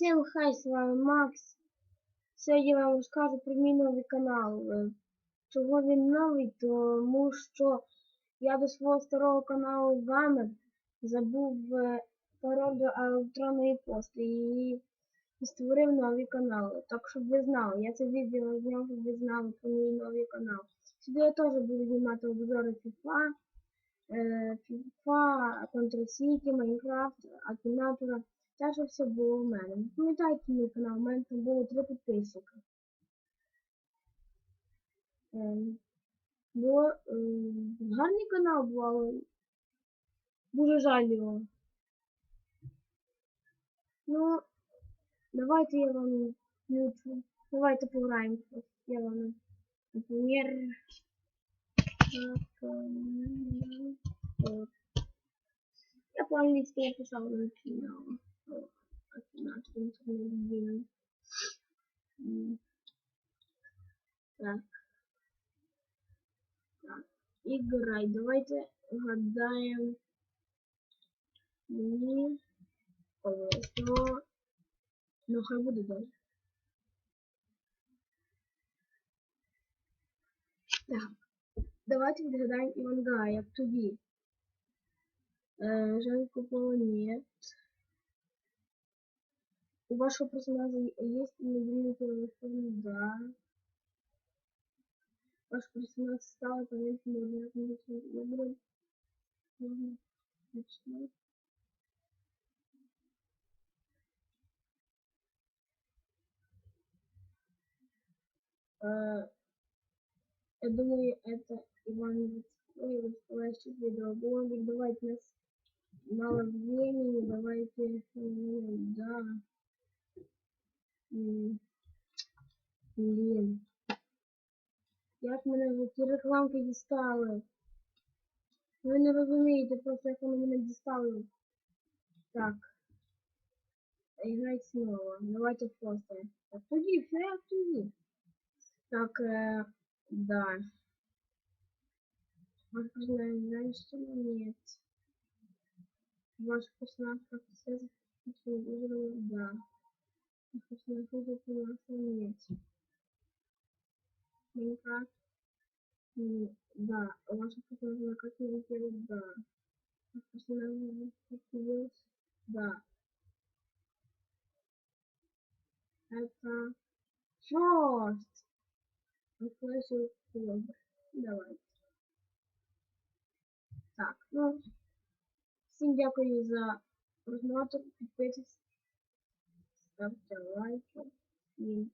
Всім хай, з вами Макс. Сьогодні я вам розкажу про мій новий канал. Е, Чого він новий? Тому що я до свого старого каналу Гамер забув е, пароль до електронної пошти і створив новий канал. Так щоб ви знали, я це відео зняв, щоб ви знали про мій новий канал. Сюди я теж буду знімати обзори FIFA, е, FIFA, Counter-Strike, Minecraft, Акінатора. Те, що все було в мене. Ви Пам'ятаєте мій канал, у мене там було три підписчика. Ем, Було ем, гарний канал був, але дуже жаль його. Ну, давайте я вам включу. Давайте пограємо. Я вам, например, я по-английски написал начинал. Начинать интернет Так. Так. Играй. Давайте гадаем. Мне повезло. Ну, хай буде далі. Так. Давайте відгадаємо Івангая, як тоді. Э, Женку пола нет. У вашего персонажа есть мобильный телефон? Да. Ваш персонаж стал понятно, можно выбрать. Можно. Э, Я думаю, это Иван Ой, расплачивать видеоблогер. Давайте нас мало времени, давайте, да. М, Блін. Як мене за ті рекламки дістали? Ви не розумієте просто, як вони мене дістали. Так. Играть снова. Давайте просто. Так, тоді, все як тоді. Так, э, да. Ваш персонаж женщина? Нет. Ваш персонаж как все выиграл? Да. Ваш персонаж выиграл? Нет. Майнкрафт? Да. Ваш персонаж как выиграл? Да. Ваш персонаж выиграл? Да. Это Фрост. Флэш Давай. Так, ну, всім дякую за просмотр, підписуйтесь, of the rifle in